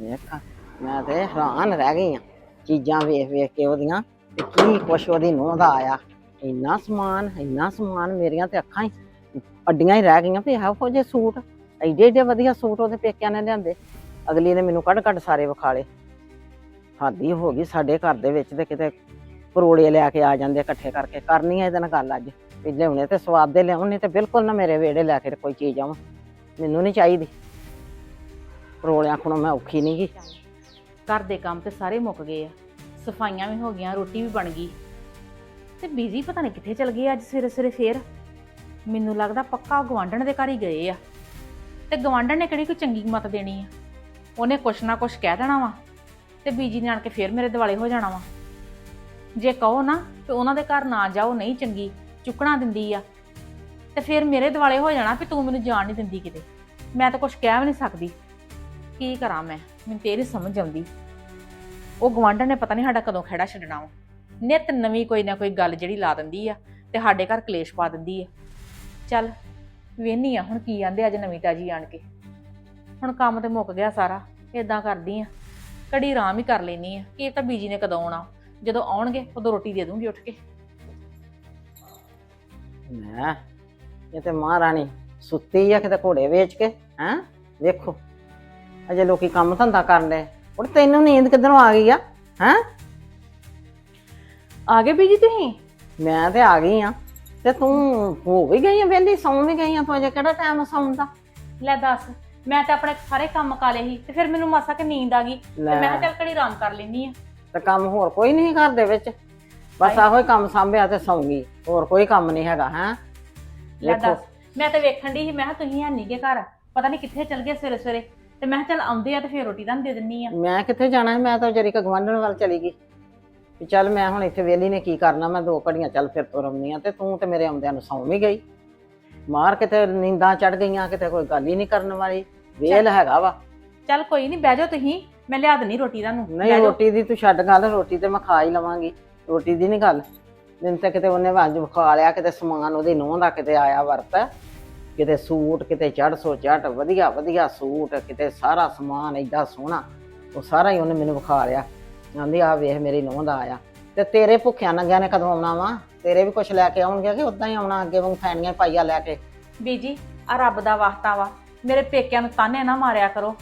ਵੇਖਾਂ। ਮੈਂ ਤੇ ਹੈਰਾਨ ਰਹਿ ਗਈ ਆ ਚੀਜ਼ਾਂ ਵੇਖ ਵੇਖ ਕੇ ਉਹਦੀਆਂ ਤੇ ਕੀ ਕੁਛ ਉਹਦੀ ਨੂੰਹ ਦਾ ਆਇਆ। ਇੰਨਾ ਸਮਾਨ ਇੰਨਾ ਸਮਾਨ ਮੇਰੀਆਂ ਤੇ ਅੱਖਾਂ ਹੀ ਅੱਡੀਆਂ ਹੀ ਰਹਿ ਗਈਆਂ ਵੀ ਇਹੋ ਜਿਹੇ ਸੂਟ, ਐਡੇ ਐਡੇ ਵਧੀਆ ਸੂਟ ਉਹਦੇ ਪੇਕਿਆਂ ਨੇ ਲਿਆਂਦੇ। ਅਗਲੀ ਨੇ ਮੈਨੂੰ ਕੱਢ ਕੱਢ ਸਾਰੇ ਵਿਖਾਲੇ। ਹਾਦੀ ਹੋ ਗਈ ਸਾਡੇ ਘਰ ਦੇ ਵਿੱਚ ਤੇ ਕਿਤੇ ਪਰੋੜੇ ਲੈ ਕੇ ਆ ਜਾਂਦੇ ਇਕੱਠੇ ਕਰਕੇ। ਕਰਨੀ ਆ ਇਹਦੇ ਨਾਲ ਗੱਲ ਅੱਜ। ਵੀ ਲਿਆਉਣੇ ਤੇ ਸਵਾਦ ਦੇ ਲਿਆਉਣੇ ਤੇ ਬਿਲਕੁਲ ਨਾ ਮੇਰੇ ਵੇੜੇ ਲੈ ਕੇ ਕੋਈ ਚੀਜ਼ ਆਵਾਂ ਮੈਨੂੰ ਨਹੀਂ ਚਾਹੀਦੀ। ਰੋਲਿਆਂ ਕੋਲੋਂ ਮੈਂ ਔਖੀ ਨਹੀਂ ਗੀ। ਘਰ ਦੇ ਕੰਮ ਤੇ ਸਾਰੇ ਮੁੱਕ ਗਏ ਆ। ਸਫਾਈਆਂ ਵੀ ਹੋ ਗਈਆਂ, ਰੋਟੀ ਵੀ ਬਣ ਗਈ। ਤੇ ਬੀਜੀ ਪਤਾ ਨਹੀਂ ਕਿੱਥੇ ਚਲ ਗਏ ਅੱਜ ਸਵੇਰੇ ਸਵੇਰੇ ਫੇਰ। ਮੈਨੂੰ ਲੱਗਦਾ ਪੱਕਾ ਗਵਾਂਢਣ ਦੇ ਘਰ ਹੀ ਗਏ ਆ। ਤੇ ਗਵਾਂਢਣ ਨੇ ਕਿਹੜੀ ਕੋਈ ਚੰਗੀ ਮਤ ਦੇਣੀ ਆ? ਉਹਨੇ ਕੁਛ ਨਾ ਕੁਛ ਕਹਿ ਦੇਣਾ ਵਾ। ਤੇ ਬੀਜੀ ਨੇ ਆਣ ਕੇ ਫੇਰ ਮੇਰੇ ਦਿਵਾਲੇ ਹੋ ਜਾਣਾ ਵਾ। ਜੇ ਕਹੋ ਨਾ ਕਿ ਉਹਨਾਂ ਦੇ ਘਰ ਨਾ ਜਾਓ, ਨਹੀਂ ਚੰਗੀ, ਚੁੱਕਣਾ ਦਿੰਦੀ ਆ। ਤੇ ਫਿਰ ਮੇਰੇ ਦਿਵਾਲੇ ਹੋ ਜਾਣਾ ਵੀ ਤੂੰ ਮੈਨੂੰ ਜਾਣ ਨਹੀਂ ਦਿੰਦੀ ਕਿਤੇ। ਮੈਂ ਤਾਂ ਕੁਛ ਕਹਿ ਵੀ ਨਹੀਂ ਸਕਦੀ। ਕੀ ਕਰਾਂ ਮੈਂ? ਮੈਨੂੰ ਤੇਰੀ ਸਮਝ ਆਉਂਦੀ। ਉਹ ਗਵਾਂਢਣ ਨੇ ਪਤਾ ਨਹੀਂ ਸਾਡਾ ਕਦੋਂ ਖੜਾ ਛੱਡਣਾ ਵਾ। ਨਿਤ ਨਵੀਂ ਕੋਈ ਨਾ ਕੋਈ ਗੱਲ ਜਿਹੜੀ ਲਾ ਦਿੰਦੀ ਆ ਤੇ ਸਾਡੇ ਘਰ ਕਲੇਸ਼ ਪਾ ਦਿੰਦੀ ਆ। ਚੱਲ, ਵੇਹਨੀ ਆ, ਹੁਣ ਕੀ ਆਂਦੇ ਅੱਜ ਨਵੀਂ ਤਾਜੀ ਆਣ ਕੇ? ਹੁਣ ਕੰਮ ਤੇ ਮੁੱਕ ਗਿਆ ਸਾਰਾ ਇਦਾਂ ਕਰਦੀ ਆ। ਕੜੀ ਆਰਾਮ ਹੀ ਕਰ ਲੈਣੀ ਆ। ਕੀ ਤਾਂ ਬੀਜੀ ਨੇ ਕਦੋਂ ਆਉਣਾ? ਜਦੋਂ ਆਉਣਗੇ, ਉਦੋਂ ਰੋਟੀ ਦੇ ਦੂੰਗੀ ਉੱਠ ਕੇ। ਮੈਂ? ਇਹ ਤੇ ਮਹਾਰਾਣੀ ਸੁੱਤੀ ਆ ਕਿਤੇ ਘੋੜੇ ਵੇਚ ਕੇ, ਹੈਂ? ਵੇਖੋ। ਅਜੇ ਲੋਕੀ ਕੰਮ ਧੰਦਾ ਕਰਨ ਦੇ ਉਹ ਤੈਨੂੰ ਨੀਂਦ ਕਿੱਧਰੋਂ ਆ ਗਈ ਆ? ਹੈਂ? ਆ ਗਏ ਬੀਜੀ ਤੁਸੀਂ? ਮੈਂ ਤੇ ਆ ਗਈ ਆ। ਤੇ ਤੂੰ ਹੋ ਵੀ ਗਈ ਆ ਵੇਲੀ ਸੌਂ ਵੀ ਗਈ ਆ ਤੂੰ ਅਜੇ ਕਿਹੜਾ ਟਾਈਮ ਸੌਣ ਦਾ? ਲੈ ਦੱਸ ਮੈਂ ਤਾਂ ਆਪਣੇ ਸਾਰੇ ਕੰਮ ਕਾ ਲਏ ਸੀ ਤੇ ਫਿਰ ਮੈਨੂੰ ਮਾਸਾ ਕਿ ਨੀਂਦ ਆ ਗਈ। ਤੇ ਮੈਂ ਕਿਹਾ ਚੱਲ ਘੜੀ ਆਰਾਮ ਕਰ ਲੈਣੀ ਆ। ਤੇ ਕੰਮ ਹੋਰ ਕੋਈ ਨਹੀਂ ਘਰ ਦੇ ਵਿੱਚ। ਬਸ ਆਹੋ ਹੀ ਕੰਮ ਸਾਂਭਿਆ ਤੇ ਸੌਂ ਗਈ ਹੋਰ ਕੋਈ ਕੰਮ ਨਹੀਂ ਹੈਗਾ ਹੈਂ? ਲੈ ਦੱਸ ਮੈਂ ਤਾਂ ਵੇਖਣ ਦੀ ਸੀ ਮੈਂ ਕਿਹਾ ਤੁਸੀਂ ਹੈ ਨੀ ਗੇ ਘਰ। ਪਤਾ ਨਹੀਂ ਕਿੱਥੇ ਚਲ ਗਏ ਸਵੇਰੇ ਸਵੇਰੇ ਤੇ ਮੈਂ ਕਿਹਾ ਚੱਲ ਆਉਂਦੇ ਆ ਤੇ ਫਿਰ ਰੋਟੀ ਤਾਂ ਦੇ ਦਿੰਨੀ ਆ। ਮੈਂ ਕਿੱਥੇ ਜਾਣਾ ਹੈ ਮੈਂ ਤਾਂ ਜਰੀ ਕ ਗਵਾਂਢਣ ਵੱਲ ਚਲੀ ਗਈ। ਵੀ ਚੱਲ ਮੈਂ ਹੁਣ ਇੱਥੇ ਵੇਲੀ ਨੇ ਕੀ ਕਰਨਾ? ਮੈਂ ਦੋ ਘੜੀਆਂ ਚੱਲ ਫਿਰ ਤੁਰ ਆਉਂਦੀ ਆ ਤੇ ਤੂੰ ਤੇ ਮੇਰੇ ਆਉਂਦਿਆਂ ਨੂੰ ਸੌਂ ਵੀ ਗਈ। ਮਾਰ ਕਿਤੇ ਨੀਂਦਾਂ ਚੜ ਗਈਆਂ ਕਿਤੇ ਕੋਈ ਗੱਲ ਹੀ ਨਹੀਂ ਕਰਨ ਵਾਲੀ। ਵੇਲ ਹੈਗਾ ਵਾ। ਚੱਲ ਕੋਈ ਨਹੀਂ ਬਹਿ ਜਾਓ ਤੁਸੀਂ। ਮੈਂ ਲਿਆ ਦਨੀ ਰੋਟੀ ਤੁਹਾਨੂੰ। ਨਹੀਂ। ਰੋਟੀ ਦੀ ਤੂੰ ਛੱਡ ਗੱਲ ਰੋਟੀ ਤੇ ਮੈਂ ਖਾ ਹੀ ਲਵਾਂਗੀ। ਰੋਟੀ ਦੀ ਨਹੀਂ ਗੱਲ। ਮੈਨੂੰ ਤਾਂ ਕਿਤੇ ਉਹਨੇ ਵਾਂਜ ਵਿਖਾ ਲਿਆ ਕਿਤੇ ਸਮਾਨ ਉਹਦੀ ਨੂੰਹ ਦਾ ਕਿਤੇ ਆਇਆ ਵਰਤ। ਕਿਤੇ ਸੂਟ ਕਿਤੇ ਚੜ ਸੋ ਚੜ ਵਧੀਆ ਵਧੀਆ ਸੂਟ, ਕਿਤੇ ਸਾਰਾ ਸਮਾਨ ਏਡਾ ਸੋਹਣਾ, ਉਹ ਸਾਰਾ ਹੀ ਉਹਨੇ ਮੈਨੂੰ ਵਿਖਾ ਲਿਆ। ਕਹਿੰਦੀ ਆ ਵੇਖ ਮੇਰੀ ਨੂੰਹ ਦਾ ਆਇਆ। ਤੇ ਤੇਰੇ ਭੁੱਖਿਆਂ ਨੰਗਿਆਂ ਨੇ ਕਦੋਂ ਆਉਣਾ ਵਾ? ਤੇਰੇ ਵੀ ਕੁਝ ਲੈ ਕੇ ਆਉਣਗੇ ਕਿ ਉਦਾਂ ਹੀ ਆਉਣਾ ਅੱਗੇ ਵਾਂਗ ਫੈਣੀਆਂ ਪਾਈਆ ਲੈ ਕੇ? ਬੀਜੀ, ਆ ਰੱਬ ਦਾ ਵਾਸਤਾ ਵਾ। ਮੇਰੇ ਪੇਕਿਆਂ ਨੂੰ ਤਾਨੇ ਨਾ ਮਾਰਿਆ ਕਰੋ।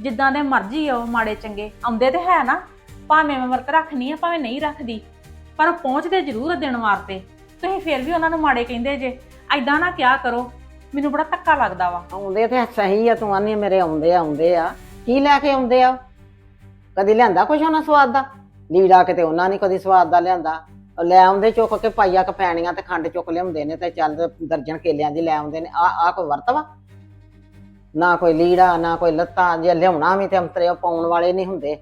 ਜਿੱਦਾਂ ਦੇ ਮਰਜ਼ੀ ਆ ਉਹ ਮਾੜੇ ਚੰਗੇ। ਆਉਂਦੇ ਤੇ ਹੈ ਨਾ। ਭਾਵੇਂ ਮੈਂ ਵਰਤ ਰੱਖਣੀ ਆ, ਭਾਵੇਂ ਨਹੀਂ ਰੱਖਦੀ। ਪਰ ਪਹੁੰਚਦੇ ਜ਼ਰੂਰ ਆ ਦਿਨ ਵਾਰ ਤੇ। ਤੁਸੀਂ ਫਿਰ ਵੀ ਉਹਨਾਂ ਨੂੰ ਮਾੜੇ ਕਹਿੰਦੇ ਜੇ। ਐਦਾਂ ਨਾ ਕਿਆ ਕਰੋ। ਮੈਨੂੰ ਬੜਾ ਧੱਕਾ ਲੱਗਦਾ ਵਾ। ਆਉਂਦੇ ਤੇ ਸਹੀ ਆ, ਤੂੰ ਆਨੀ ਮੇਰੇ ਆਉਂਦੇ ਆਉਂਦੇ ਆ। ਕੀ ਲੈ ਕੇ ਆਉਂਦੇ ਆ? ਕਦੀ ਲਿਆਂਦਾ ਕੁਛ ਉਹਨਾਂ ਸਵਾਦ ਦਾ? ਲੀੜਾ ਕਿਤੇ ਉਹਨਾਂ ਨਹੀਂ ਕਦੀ ਸਵਾਦ ਦਾ ਲਿਆਂਦਾ। ਉਹ ਲੈ ਆਉਂਦੇ ਚੁੱਕ ਕੇ ਪਾਈਆ ਕਪੈਣੀਆਂ ਤੇ ਖੰਡ ਚੁੱਕ ਲਿਆਉਂਦੇ ਨੇ ਤੇ ਚੱਲ ਦਰਜਨ ਕੇਲਿਆਂ ਦੀ ਲੈ ਆਉਂਦੇ ਨੇ। ਆ ਆ ਕੋਈ ਵਰਤਵਾ ਨਾ ਕੋਈ ਲੀੜਾ, ਨਾ ਕੋਈ ਲੱਤਾਂ, ਜੇ ਲਿਆਉਣਾ ਵੀ ਤੇ ਅੰਤਰੇ ਉਹ ਪਾਉਣ ਵਾਲੇ ਨਹੀਂ ਹੁੰਦੇ।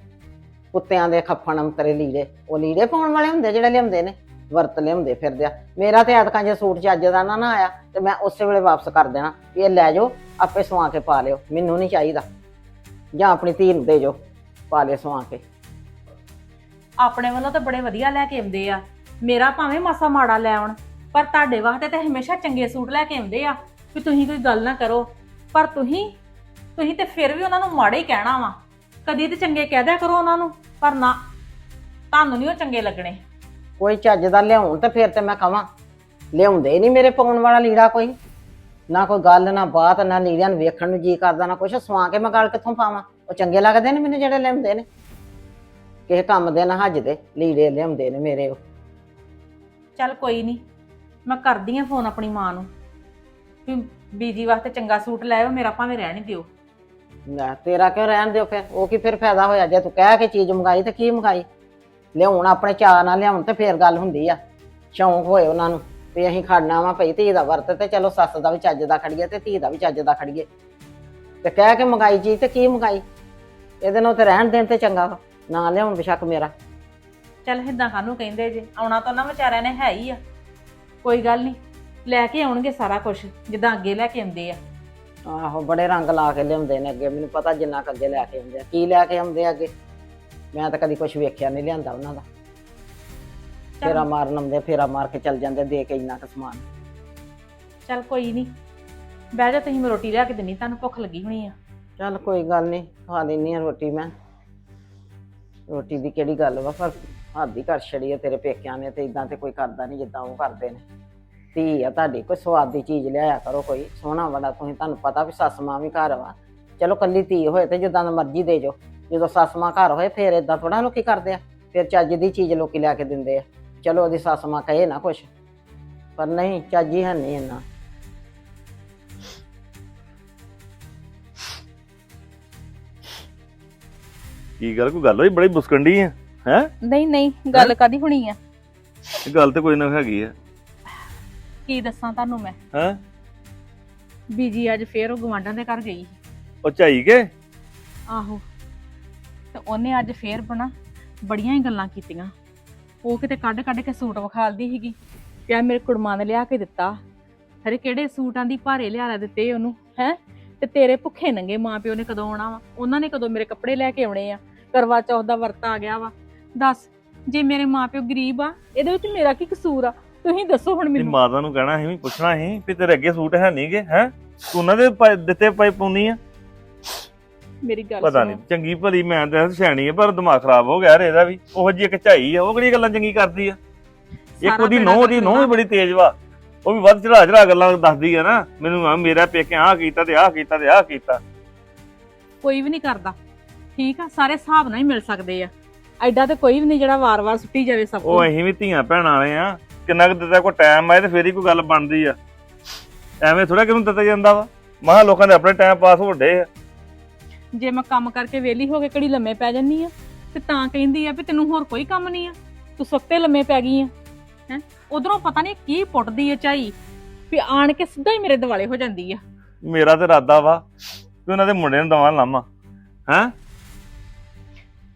ਕੁੱਤਿਆਂ ਦੇ ਖੱਫਣ, ਅੰਤਰੇ ਲੀੜੇ। ਉਹ ਲੀੜੇ ਪਾਉਣ ਵਾਲੇ ਹੁੰਦੇ ਜਿਹੜੇ ਲਿਆਉਂਦੇ ਨੇ। ਵਰਤ ਲਿਆਉਂਦੇ ਫਿਰਦੇ ਆ। ਮੇਰਾ ਤੇ ਐਤਕਾਂ ਜੇ ਸੂਟ ਚੱਜ ਦਾ ਨਾ ਨਾ ਆਇਆ, ਤੇ ਮੈਂ ਉਸੇ ਵੇਲੇ ਵਾਪਸ ਕਰ ਦੇਣਾ ਵੀ ਇਹ ਲੈ ਜਾਓ, ਆਪੇ ਸਵਾ ਕੇ ਪਾ ਲਿਓ, ਮੈਨੂੰ ਨਹੀਂ ਚਾਹੀਦਾ। ਜਾਂ ਆਪਣੀ ਧੀ ਨੂੰ ਦੇ ਜਾਓ, ਪਾ ਲਿਓ ਸਵਾ ਕੇ। ਆਪਣੇ ਵੱਲੋਂ ਤਾਂ ਬੜੇ ਵਧੀਆ ਲੈ ਕੇ ਆਉਂਦੇ ਆ। ਮੇਰਾ ਭਾਵੇਂ ਮਾਸਾ ਮਾੜਾ ਲੈ ਆਉਣ, ਪਰ ਤੁਹਾਡੇ ਵਾਸਤੇ ਤਾਂ ਹਮੇਸ਼ਾ ਚੰਗੇ ਸੂਟ ਲੈ ਕੇ ਆਉਂਦੇ ਆ। ਵੀ ਤੁਸੀਂ ਕੋਈ ਗੱਲ ਨਾ ਕਰੋ, ਪਰ ਤੁਸੀਂ ਤੁਸੀਂ ਤੇ ਫਿਰ ਵੀ ਉਹਨਾਂ ਨੂੰ ਮਾੜਾ ਹੀ ਕਹਿਣਾ ਵਾ। ਕਦੀ ਤੇ ਚੰਗੇ ਕਹਿ ਦਿਆ ਕਰੋ ਉਹਨਾਂ ਨੂੰ, ਪਰ ਨਾ, ਤੁਹਾਨੂੰ ਨਹੀਂ ਉਹ ਚੰਗੇ ਲੱਗਣੇ। ਕੋਈ ਚੱਜ ਦਾ ਲਿਆਉਣ ਤੇ ਫਿਰ ਤੇ ਮੈਂ ਕਵਾਂ ਲਿਆਉਂਦੇ ਨਹੀਂ ਮੇਰੇ ਪਾਉਣ ਵਾਲਾ ਲੀੜਾ ਕੋਈ। ਨਾ ਕੋਈ ਗੱਲ ਨਾ ਬਾਤ ਨਾ ਲੀੜਿਆਂ ਨੂੰ ਵੇਖਣ ਨੂੰ ਜੀ ਕਰਦਾ ਨਾ ਕੁਛ। ਸਵਾ ਕੇ ਮੈਂ ਗੱਲ ਕਿੱਥੋਂ ਪਾਵਾਂ? ਉਹ ਚੰਗੇ ਲੱਗਦੇ ਨੇ ਮੈਨੂੰ ਜਿਹੜੇ ਲਿਆਉਂਦੇ ਨੇ। ਕਿਸੇ ਕੰਮ ਦੇ ਨਾ ਹੱਜਦੇ ਲੀੜੇ ਲਿਆਉਂਦੇ ਨੇ ਮੇਰੇ ਉਹ। ਚੱਲ ਕੋਈ ਨਹੀਂ ਮੈਂ ਕਰਦੀ ਆ ਫੋਨ ਆਪਣੀ ਮਾਂ ਨੂੰ। ਵੀ ਬੀਜੀ ਵਾਸਤੇ ਚੰਗਾ ਸੂਟ ਲੈ ਆਓ ਮੇਰਾ ਭਾਵੇਂ ਰਹਿਣ ਹੀ ਦਿਓ। ਲੈ ਤੇਰਾ ਕਿਉਂ ਰਹਿਣ ਦਿਓ ਫਿਰ? ਉਹ ਕੀ ਫਿਰ ਫਾਇਦਾ ਹੋਇਆ? ਜੇ ਤੂੰ ਕਹਿ ਕੇ ਚੀਜ਼ ਮੰਗਾਈ ਤੇ ਕੀ ਮੰਗਾਈ? ਲਿਆਉਣ ਆਪਣੇ ਚਾਅ ਨਾਲ ਲਿਆਉਣ ਤੇ ਫੇਰ ਗੱਲ ਹੁੰਦੀ ਆ। ਸ਼ੌਂਕ ਹੋਏ ਉਹਨਾਂ ਨੂੰ ਵੀ ਅਸੀਂ ਖੜਨਾ ਵਾ ਭਈ ਧੀ ਦਾ ਵਰਤ ਤੇ ਚਲੋ ਸੱਸ ਦਾ ਵੀ ਚੱਜ ਦਾ ਖੜੀਏ ਤੇ ਧੀ ਦਾ ਵੀ ਚੱਜ ਦਾ ਖੜੀਏ। ਤੇ ਕਹਿ ਕੇ ਮੰਗਾਈ ਚੀਜ਼ ਤੇ ਕੀ ਮੰਗਾਈ? ਇਹਦੇ ਨਾਲ ਤੇ ਰਹਿਣ ਦੇਣ ਤੇ ਚੰਗਾ ਵਾ ਨਾ ਲਿਆਉਣ ਬਿਸ਼ੱਕ ਮੇਰਾ। ਚੱਲ ਹਿੱਦਾਂ ਕਾਹਨੂੰ ਕਹਿੰਦੇ ਜੇ ਆਉਣਾ ਤਾਂ ਉਹਨਾਂ ਵਿਚਾਰਿਆਂ ਨੇ ਹੈ ਹੀ ਆ। ਕੋਈ ਗੱਲ ਨਹੀਂ ਲੈ ਕੇ ਆਉਣਗੇ ਸਾਰਾ ਕੁਝ ਜਿੱਦਾਂ ਅੱਗੇ ਲੈ ਕੇ ਆਉਂਦੇ ਆ। ਆਹੋ ਬੜੇ ਰੰਗ ਲਾ ਕੇ ਲਿਆਉਂਦੇ ਨੇ ਅੱਗੇ ਮੈਨੂੰ ਪਤਾ ਜਿੰਨਾ ਕੁ ਅੱਗੇ ਲੈ ਕੇ ਆਉਂਦੇ ਆ ਕੀ ਲੈ ਕੇ ਆਉਂਦੇ ਆ ਅੱਗੇ। ਮੈਂ ਤਾਂ ਕਦੀ ਕੁਝ ਵੇਖਿਆ ਨਹੀਂ ਲਿਆਂਦਾ ਉਹਨਾਂ ਦਾ। ਫੇਰਾ ਮਾਰਨ ਆਉਂਦੇ ਫੇਰਾ ਮਾਰ ਕੇ ਚੱਲ ਜਾਂਦੇ ਦੇ ਕੇ ਇੰਨਾ ਕੁ ਸਮਾਨ। ਚੱਲ ਕੋਈ ਨਹੀਂ। ਬਹਿ ਜਾ ਤੁਸੀਂ ਮੈਂ ਰੋਟੀ ਲਿਆ ਕੇ ਦਿੰਨੀ ਤੁਹਾਨੂੰ ਭੁੱਖ ਲੱਗੀ ਹੋਣੀ ਆ। ਚੱਲ ਕੋਈ ਗੱਲ ਨਹੀਂ ਖਾ ਲੈਨੀ ਆ ਰੋਟੀ ਮੈਂ। ਰੋਟੀ ਦੀ ਕਿਹੜੀ ਗੱਲ ਵਾ ਪਰ ਹੱਦ ਹੀ ਕਰ ਛੜੀ ਆ ਤੇਰੇ ਪੇਕਿਆਂ ਨੇ ਤੇ ਇਦਾਂ ਤੇ ਕੋਈ ਕਰਦਾ ਨਹੀਂ ਜਿੱਦਾਂ ਉਹ ਕਰਦੇ ਨੇ। ਧੀ ਆ ਤੁਹਾਡੀ ਕੋਈ ਸਵਾਦ ਦੀ ਚੀਜ਼ ਲਿਆਇਆ ਕਰੋ ਕੋਈ ਸੋਹਣਾ ਬੜਾ ਤੁਸੀਂ ਤੁਹਾਨੂੰ ਪਤਾ ਵੀ ਸੱਸ ਮਾਂ ਵੀ ਘਰ ਵਾ। ਚਲੋ ਕੱਲੀ ਧੀ ਹੋਏ ਤੇ ਜਿੱਦਾਂ ਦਾ ਮਰਜ਼ੀ ਦੇ ਜੋ ਜਦੋਂ ਸੱਸ ਮਾਂ ਘਰ ਹੋਏ ਫੇਰ ਇਦਾਂ ਥੋੜਾ ਲੋਕੀ ਕਰਦੇ ਆ। ਫਿਰ ਚੱਜ ਦੀ ਚੀਜ਼ ਲੋਕੀ ਲਿਆ ਕੇ ਦਿੰਦੇ ਆ। ਚਲੋ ਉਹਦੀ ਸੱਸ ਮਾਂ ਕਹੇ ਨਾ ਕੁਛ। ਪਰ ਨਹੀਂ ਚੱਜ ਹੀ ਹੈ ਨਹੀਂ ਇੰਨਾ। ਕੀ ਗੱਲ ਕੋਈ ਗੱਲ ਹੋਈ? ਬੜੀ ਬੁਸਕੰਡੀ ਆ ਹੈ? ਨਹੀਂ ਨਹੀਂ ਗੱਲ ਕਾਦੀ ਹੋਣੀ ਆ? ਗੱਲ ਤੇ ਕੋਈ ਨਾ ਹੈਗੀ ਆ। ਕੀ ਦੱਸਾਂ ਤੁਹਾਨੂੰ ਮੈਂ? ਹੈ? ਬੀਜੀ ਅੱਜ ਫੇਰ ਉਹ ਗਵਾਂਢਾਂ ਦੇ ਘਰ ਗਈ ਉਹ ਝਾਈ ਕੇ ਆਹੋ। ਤੇ ਉਹਨੇ ਅੱਜ ਫੇਰ ਬਣਾ ਬੜੀਆਂ ਹੀ ਗੱਲਾਂ ਕੀਤੀਆਂ। ਉਹ ਕਿਤੇ ਕੱਢ ਕੱਢ ਕੇ ਸੂਟ ਵਿਖਾਲਦੀ ਸੀਗੀ ਪਿਆ ਮੇਰੇ ਕੁੜਮਾਂ ਨੇ ਲਿਆ ਕੇ ਦਿੱਤਾ। ਹਰੇ ਕਿਹੜੇ ਸੂਟਾਂ ਦੀ ਭਾਰੇ ਲਿਆ ਲਾ ਦਿੱਤੇ ਉਹਨੂੰ ਹੈ? ਤੇ ਤੇਰੇ ਭੁੱਖੇ ਨੰਗੇ ਮਾਂ ਪਿਓ ਨੇ ਕਦੋਂ ਆਉਣਾ ਵਾ? ਉਹਨਾਂ ਨੇ ਕਦੋਂ ਮੇਰੇ ਕੱਪੜੇ ਲੈ ਕੇ ਆਉਣੇ ਆ? ਕਰਵਾ ਚੌਥ ਦਾ ਵਰਤ ਆ ਗਿਆ ਵਾ। ਦੱਸ ਜੇ ਮੇਰੇ ਮਾਂ ਪਿਓ ਗਰੀਬ ਆ ਇਹਦੇ ਵਿੱਚ ਮੇਰਾ ਕੀ ਕਸੂਰ ਆ? ਤੁਸੀਂ ਦੱਸੋ ਹੁਣ ਤੇ ਮੈਨੂੰ। ਮਾਤਾ ਨੂੰ ਕਹਿਣਾ ਸੀ ਵੀ ਪੁੱਛਣਾ ਸੀ ਵੀ ਤੇਰੇ ਅੱਗੇ ਸੂਟ ਹੈ ਨਹੀਂਗੇ ਹੈ? ਤੂੰ ਉਹਨਾਂ ਦੇ ਦਿੱਤੇ ਪਾਈ ਪਾਉਣੀ ਆ? ਮੇਰੀ ਗੱਲ ਪਤਾ ਨਹੀਂ ਚੰਗੀ ਭਲੀ ਮੈਂ ਤਾਂ ਸਿਆਣੀ ਆ ਪਰ ਦਿਮਾਗ ਖਰਾਬ ਹੋ ਗਿਆ ਰੇ ਇਹਦਾ ਵੀ। ਉਹ ਜੀ ਇੱਕ ਝਾਈ ਆ ਉਹ ਕਿਹੜੀ ਗੱਲਾਂ ਚੰਗੀ ਕਰਦੀ ਆ? ਇੱਕ ਉਹਦੀ ਨੋਹ ਦੀ ਨੋਹ ਵੀ ਬੜੀ ਤੇਜ਼ ਵਾ। ਉਹ ਵੀ ਵੱਧ ਚੜਾ ਚੜਾ ਗੱਲਾਂ ਦੱਸਦੀ ਆ ਨਾ। ਮੈਨੂੰ ਆ ਮੇਰਾ ਪੇਕੇ ਆਹ ਕੀਤਾ ਤੇ ਆਹ ਕੀਤਾ ਤੇ ਆਹ ਕੀਤਾ। ਕੋਈ ਵੀ ਨਹੀਂ ਕਰਦਾ। ਠੀਕ ਆ ਸਾਰੇ ਹਿਸਾਬ ਨਾਲ ਹੀ ਮਿਲ ਸਕਦੇ ਆ। ਐਡਾ ਤੇ ਕੋਈ ਵੀ ਨਹੀਂ ਜਿਹੜਾ ਵਾਰ-ਵਾਰ ਸੁੱਟੀ ਜਾਵੇ ਸਭ ਉਹ ਅਸੀਂ ਵੀ ਧੀਆਂ ਭੈਣਾਂ ਵਾਲੇ ਆ। ਕਿੰਨਾ ਕੁ ਦਿੱਤਾ ਕੋਈ ਟਾਈਮ ਆਏ ਤੇ ਫੇਰ ਹੀ ਕੋਈ ਗੱਲ ਬਣਦੀ ਆ। ਐਵੇਂ ਥੋੜਾ ਕਿਹਨੂੰ ਦਿੱਤਾ ਜਾਂਦਾ ਵਾ? ਮਹਾ ਲੋਕਾਂ ਦੇ ਆਪਣੇ ਟਾਈਮ ਪਾਸ ਹੋਣਦੇ ਆ। ਜੇ ਮੈਂ ਕੰਮ ਕਰਕੇ ਵਿਹਲੀ ਹੋ ਕੇ ਕਿਹੜੀ ਲੰਮੇ ਪੈ ਜੰਨੀ ਆ ਤੇ ਤਾਂ ਕਹਿੰਦੀ ਆ ਵੀ ਤੈਨੂੰ ਹੋਰ ਕੋਈ ਕੰਮ ਨਹੀਂ ਆ ਤੂੰ ਸੁੱਤੇ ਲੰਮੇ ਪੈ ਗਈ ਆ। ਹੈ? ਉਧਰੋਂ ਪਤਾ ਨਹੀਂ ਕੀ ਪੁੱਟਦੀ ਆ ਝਾਈ ਵੀ ਆਣ ਕੇ ਸਿੱਧਾ ਹੀ ਮੇਰੇ ਦਿਵਾਲੇ ਹੋ ਜਾਂਦੀ ਆ। ਮੇਰਾ ਤੇ ਇਰਾਦਾ ਵਾ ਕਿ ਉਹਨਾਂ ਦੇ ਮੁੰਡੇ ਨੂੰ ਦਵਾਂ ਲਾਵਾਂ ਹੈਂ?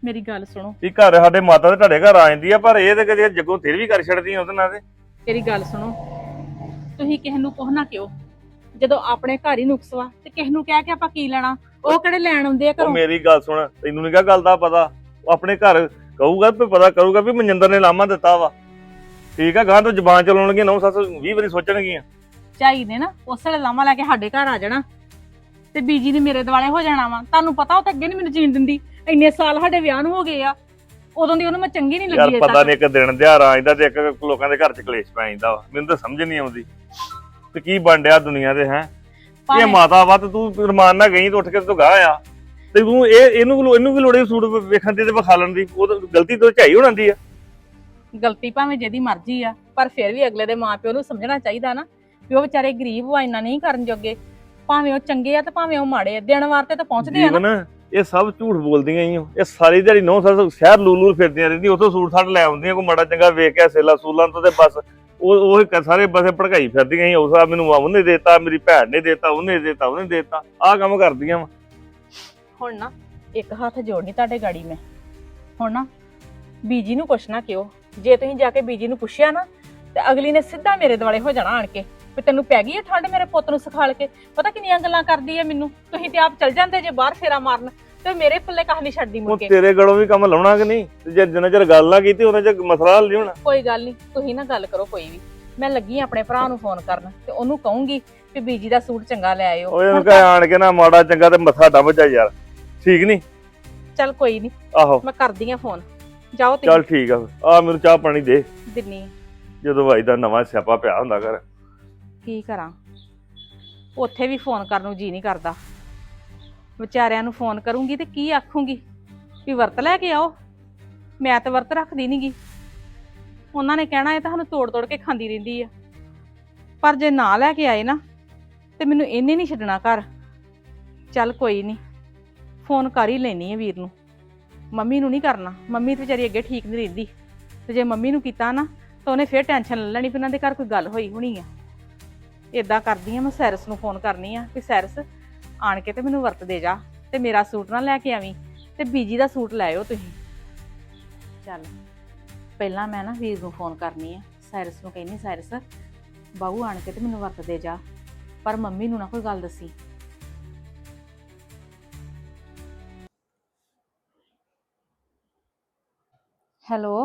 ਮੇਰੀ ਗੱਲ ਸੁਣੋ। ਵੀ ਘਰ ਸਾਡੇ ਮਾਤਾ ਦੇ ਤੁਹਾਡੇ ਘਰ ਆ ਜਾਂਦੀ ਆ ਪਰ ਇਹ ਤੇ ਕਦੇ ਜੱਗੋਂ ਫਿਰ ਵੀ ਕਰ ਛੱਡਦੀ ਆ ਉਹਦੇ ਨਾਲ ਤੇ। ਮੇਰੀ ਗੱਲ ਸੁਣੋ। ਤੁਸੀਂ ਕਿਸੇ ਨੂੰ ਕੁਛ ਨਾ ਕਿਉ ਜਦੋਂ ਆਪਣੇ ਘਰ ਹੀ ਨੁਕਸ ਵਾ ਤੇ ਕਿਸੇ ਨੂੰ ਕਹਿ ਕੇ ਆਪਾਂ ਕੀ ਲੈਣਾ? ਉਹ ਕਿਹੜੇ ਲੈਣ ਆਉਂਦੇ ਆ ਉਹ ਘਰੋਂ? ਮੇਰੀ ਗੱਲ ਸੁਣ ਤੈਨੂੰ ਨੀ ਕਿਹਾ ਗੱਲ ਦਾ ਪਤਾ? ਉਹ ਆਪਣੇ ਘਰ ਕਹੂਗਾ ਵੀ ਪਤਾ ਕਰੂਗਾ ਵੀ ਮਨਜਿੰਦਰ ਨੇ ਲਾਮਾ ਦਿੱਤਾ ਵਾ। ਠੀਕ ਆ ਗਾਂ ਤੋਂ ਜ਼ਬਾਨ ਚਲਾਉਣਗੇ ਨੌ ਸੱਸ 20 ਵਾਰੀ ਸੋਚਣਗੀਆਂ। ਝਾਈ ਨੇ ਉਸ ਵੇਲੇ ਲਾਮਾ ਲੈ ਕੇ ਸਾਡੇ ਘਰ ਆ ਜਾਣਾ ਤੇ ਬੀਜੀ ਨੇ ਮੇਰੇ ਦਿਵਾਲੇ ਹੋ ਜਾਣਾ ਵਾ। ਤੁਹਾਨੂੰ ਪਤਾ ਉਹ ਤਾਂ ਅੱਗੇ ਨਹੀਂ ਮੈਨੂੰ ਜੀਣ ਦਿੰਦੀ। ਇੰਨੇ ਸਾਲ ਸਾਡੇ ਵਿਆਹ ਨੂੰ ਹੋ ਗਏ ਆ। ਉਦੋਂ ਦੀ ਉਹਨੂੰ ਮੈਂ ਚੰਗੀ ਨਹੀਂ ਯਾਰ ਲੱਗੀ ਪਤਾ ਨਹੀਂ ਇੱਕ ਦਿਨ ਦਿਹਾੜਾ ਆਇਂਦਾ ਤੇ ਇੱਕ ਲੋਕਾਂ ਦੇ ਘਰ ਚ ਕਲੇਸ਼ ਪੈ ਜਾਂਦਾ ਵਾ। ਮੈਨੂੰ ਤਾਂ ਸਮਝ ਨਹੀਂ ਆਉਂਦੀ। ਤੇ ਕੀ ਬਣ ਡਿਆ ਦੁਨੀਆ ਦੇ ਹੈ? ਇਹ ਮਾਤਾ ਵਾ ਤੇ ਤੂੰ ਰਮਾਨ ਨਾਲ ਗਈ ਤੇ ਉੱਠ ਕੇ ਤੂੰ ਗਾ ਆ। ਤੇ ਤੂੰ ਇਹ ਇਹਨੂੰ ਇਹਨੂੰ ਕੀ ਲੋੜੇ ਸੂਟ ਵੇਖਣ ਦੀ ਤੇ ਵਿਖਾਲਣ ਦੀ। ਉਹ ਤਾਂ ਗਲਤੀ ਤੋਂ ਝਾਈ ਹੋਣਾਂਦੀ ਆ। ਗਲਤੀ ਭਾਵੇਂ ਜਿਹਦੀ ਮਰਜ਼ੀ ਆ ਪਰ ਫਿਰ ਵੀ ਅਗਲੇ ਦੇ ਮਾਪਿਓ ਨੂੰ ਸਮਝਣਾ ਚਾਹੀਦਾ ਨਾ ਵੀ ਉਹ ਵਿਚਾਰੇ ਗਰੀਬ ਵਾ ਇੰਨਾ ਨਹੀਂ ਕਰਨ ਜੋਗੇ। ਭਾਵੇਂ ਉਹ ਚੰਗੇ ਆ ਤੇ ਭਾਵੇਂ ਉਹ ਮਾੜੇ ਆ ਦਿਨ ਵਾਰ ਤੇ ਤਾਂ ਪਹੁੰਚਦੇ ਆ ਨਾ। ਇਹ ਸਭ ਝੂਠ ਬੋਲਦੀਆਂ ਹੀ। ਇਹ ਸਾਰੀ ਦਿਹਾੜੀ ਨੌ ਸੱਸ ਸ਼ਹਿਰ ਲੂਲੂ ਫਿਰਦੀਆਂ ਰਹਿੰਦੀਆਂ ਉਥੋਂ ਸੂਟ ਸਾਟ ਲੈ ਆਉਂਦੀਆਂ ਕੋਈ ਮਾੜਾ ਚੰਗਾ ਵੇਖ ਕੇ ਸੇਲਾ ਸੂਲਾਂ ਤੋਂ ਤੇ ਬਸ ਉਹ ਉਹ ਸਾਰੇ ਬਸੇ ਭੜਕਾਈ ਫਿਰਦੀਆਂ ਹੀ ਉਸ ਆ ਮੈਨੂੰ ਉਹਨੇ ਦੇਤਾ, ਮੇਰੀ ਭੈਣ ਨੇ ਦੇਤਾ, ਉਹਨੇ ਦੇਤਾ ਉਹਨੇ ਦੇਤਾ। ਆਹ ਕੰਮ ਕਰਦੀਆਂ ਵਾ। ਹੁਣ ਨਾ, ਇੱਕ ਹੱਥ ਜੋੜਨੀ ਤੁਹਾਡੇ ਗਾੜੀ ਮੈਂ। ਹੁਣ ਨਾ, ਬੀਜੀ ਨੂੰ ਕੁਛ ਨਾ ਕਿਉ ਜੇ ਤੁਸੀਂ ਜਾ ਕੇ ਬੀਜੀ ਨੂੰ ਪੁੱਛਿਆ ਨਾ, ਤੇ ਅਗਲੀ ਨੇ ਸਿੱਧਾ ਮੇਰੇ ਦੁਆਲੇ ਹੋ ਜਾਣਾ ਆਣ ਕੇ। ਵੀ ਤੈਨੂੰ ਪੈ ਗਈ ਹੈ ਠੰਡ ਮੇਰੇ ਪੁੱਤ ਨੂੰ ਸਿਖਾਲ ਕੇ। ਪਤਾ ਕਿੰਨੀਆਂ ਗੱਲਾਂ ਕਰਦੀ ਹੈ ਮੈਨੂੰ। ਤੁਸੀਂ ਤੇ ਆਪ ਚੱਲ ਜਾਂਦੇ ਜੇ ਬਾਹਰ ਫੇਰਾ ਮਾਰਨ। ਤੇ ਮੇਰੇ ਪੱਲੇ ਕਾਹ ਨਹੀਂ ਛੱਡਦੀ ਮੁੜ ਉਹ ਕੇ। ਤੇਰੇ ਗਲੋਂ ਵੀ ਕੰਮ ਲਾਉਣਾ ਕਿ ਨਹੀਂ? ਤੇ ਜੇ ਜਿੰਨਾ ਚਿਰ ਗੱਲ ਨਾ ਕੀਤੀ ਉਹਨਾਂ ਚਿਰ ਮਸਲਾ ਹੱਲ ਨਹੀਂ ਹੋਣਾ। ਕੋਈ ਗੱਲ ਨਹੀਂ ਤੁਸੀਂ ਨਾ ਗੱਲ ਕਰੋ ਕੋਈ ਵੀ। ਮੈਂ ਲੱਗੀ ਆਂ ਆਪਣੇ ਭਰਾ ਨੂੰ ਫੋਨ ਕਰਨ ਤੇ ਉਹਨੂੰ ਕਹੂੰਗੀ ਵੀ ਬੀਜੀ ਦਾ ਸੂਟ ਚੰਗਾ ਲੈ ਆਇਓ। ਇਹਨੂੰ ਹੁਣ ਕਹੇ ਆਣ ਕੇ ਨਾ ਮਾੜਾ ਚੰਗਾ ਤੇ ਮੱਥਾ ਡੱਬ ਜਾ ਯਾਰ। ਠੀਕ ਨਹੀਂ? ਚੱਲ ਕੋਈ ਨਹੀਂ ਆਹੋ। ਮੈਂ ਕਰਦੀ ਆ ਫੋਨ। ਜਾਓ ਚੱਲ ਤੁਸੀਂ ਠੀਕ ਆ। ਆ ਮੈਨੂੰ ਚਾਹ ਪਾਣੀ ਦੇ। ਦਿੰਨੀ ਆਂ। ਜਦੋਂ ਵਾਈ ਦਾ ਨਵਾਂ ਸਿਆਪਾ ਪਿਆ ਹੁੰਦਾ ਘਰ। ਕੀ ਕਰਾਂ? ਉੱਥੇ ਵੀ ਫੋਨ ਕਰਨ ਨੂੰ ਜੀ ਨਹੀਂ ਕਰਦਾ। ਵਿਚਾਰਿਆਂ ਨੂੰ ਫੋਨ ਕਰੂੰਗੀ ਤੇ ਕੀ ਆਖੂੰਗੀ? ਵੀ ਵਰਤ ਲੈ ਕੇ ਆਓ। ਮੈਂ ਤਾਂ ਵਰਤ ਰੱਖਦੀ ਨਹੀਂਗੀ ਉਹਨਾਂ ਨੇ ਕਹਿਣਾ, ਇਹ ਤਾਂ ਸਾਨੂੰ ਤੋੜ ਤੋੜ ਕੇ ਖਾਂਦੀ ਰਹਿੰਦੀ ਆ। ਪਰ ਜੇ ਨਾ ਲੈ ਕੇ ਆਏ ਨਾ, ਤੇ ਮੈਨੂੰ ਇਹਨੇ ਨਹੀਂ ਛੱਡਣਾ ਘਰ। ਚੱਲ ਕੋਈ ਨਹੀਂ, ਫੋਨ ਕਰ ਹੀ ਲੈਣੀ ਹੈ ਵੀਰ ਨੂੰ। ਮੰਮੀ ਨੂੰ ਨਹੀਂ ਕਰਨਾ। ਮੰਮੀ ਤੇ ਵਿਚਾਰੀ ਅੱਗੇ ਠੀਕ ਨਹੀਂ ਰਹਿੰਦੀ। ਤੇ ਜੇ ਮੰਮੀ ਨੂੰ ਕੀਤਾ ਨਾ, ਤਾਂ ਉਹਨੇ ਫੇਰ ਟੈਨਸ਼ਨ ਲੈ ਲੈਣੀ ਵੀ ਉਹਨਾਂ ਦੇ ਘਰ ਕੋਈ ਗੱਲ ਹੋਈ ਹੋਣੀ ਆ। ਇਦਾਂ ਕਰਦੀ ਆ, ਮੈਂ ਸੈਰਸ ਨੂੰ ਫੋਨ ਕਰਨੀ ਆ ਕਿ ਸੈਰਸ ਆਣ ਕੇ ਤੇ ਮੈਨੂੰ ਵਰਤ ਦੇ ਜਾ ਤੇ ਮੇਰਾ ਸੂਟ ਨਾ ਲੈ ਕੇ ਆਵੀਂ ਤੇ ਬੀਜੀ ਦਾ ਸੂਟ ਲੈ ਆਇਓ ਤੁਸੀਂ। ਚੱਲ, ਪਹਿਲਾਂ ਮੈਂ ਨਾ ਵੀਰ ਨੂੰ ਫੋਨ ਕਰਨੀ ਆ, ਸਾਇਰਸ ਨੂੰ ਕਹਿੰਨੀ ਸਾਇਰਸ ਬਾਹੂ ਆਣ ਕੇ ਤੇ ਮੈਨੂੰ ਵਰਤ ਦੇ ਜਾ, ਪਰ ਮੰਮੀ ਨੂੰ ਨਾ ਕੋਈ ਗੱਲ ਦੱਸੀ। ਹੈਲੋ,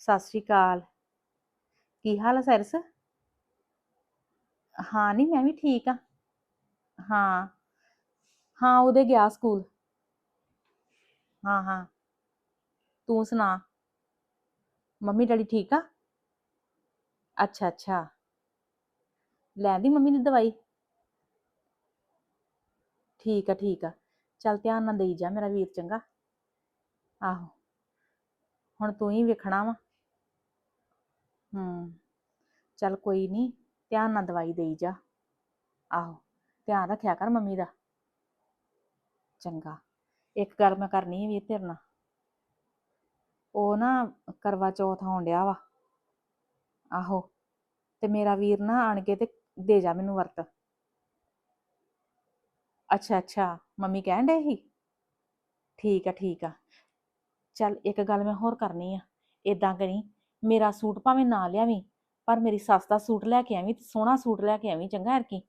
ਸਤਿ ਸ਼੍ਰੀ ਅਕਾਲ। ਕੀ ਹਾਲ ਹੈ ਸੈਰਸ ਹਾਂ ਨਹੀਂ ਮੈਂ ਵੀ ਠੀਕ ਆ। ਹਾਂ ਹਾਂ ਉਹਦੇ ਗਿਆ ਸਕੂਲ ਹਾਂ ਹਾਂ ਤੂੰ ਸੁਣਾ ਮੰਮੀ ਡੈਡੀ ਠੀਕ ਆ ਅੱਛਾ ਅੱਛਾ ਲੈਂਦੀ ਮੰਮੀ ਦੀ ਦਵਾਈ ਠੀਕ ਆ ਠੀਕ ਆ ਚੱਲ ਧਿਆਨ ਨਾਲ ਦੇਈ ਜਾ ਮੇਰਾ ਵੀਰ ਚੰਗਾ ਆਹੋ ਹੁਣ ਤੂੰ ਹੀ ਵੇਖਣਾ ਵਾ ਹੂੰ ਚੱਲ ਕੋਈ ਨਹੀਂ ਧਿਆਨ ਨਾਲ ਦਵਾਈ ਦੇਈ ਜਾ ਆਹੋ ਧਿਆਨ ਰੱਖਿਆ ਕਰ ਮੰਮੀ ਦਾ। ਚੰਗਾ। ਇੱਕ ਗੱਲ ਮੈਂ ਕਰਨੀ ਹੈ ਵੀਰ ਤੇਰੇ ਨਾਲ। ਉਹ ਨਾ ਕਰਵਾ ਚੌਥ ਆਉਣ ਡਿਆ ਵਾ। ਆਹੋ। ਤੇ ਮੇਰਾ ਵੀਰ ਨਾ ਆਣ ਕੇ ਤੇ ਦੇ ਜਾ ਮੈਨੂੰ ਵਰਤ। ਅੱਛਾ ਅੱਛਾ। ਮੰਮੀ ਕਹਿਣ ਡੇ ਸੀ? ਠੀਕ ਆ ਠੀਕ ਆ। ਚੱਲ ਇੱਕ ਗੱਲ ਮੈਂ ਹੋਰ ਕਰਨੀ ਆ। ਇਦਾਂ ਕਰੀ। ਮੇਰਾ ਸੂਟ ਭਾਵੇਂ ਨਾ ਲਿਆਵੀਂ, ਪਰ ਮੇਰੀ ਸੱਸ ਦਾ ਸੂਟ ਲੈ ਕੇ ਆਵੀਂ ਸੋਹਣਾ ਸੂਟ ਲੈ ਕੇ ਆਵੀਂ ਚੰਗਾ ਐਰਕੀ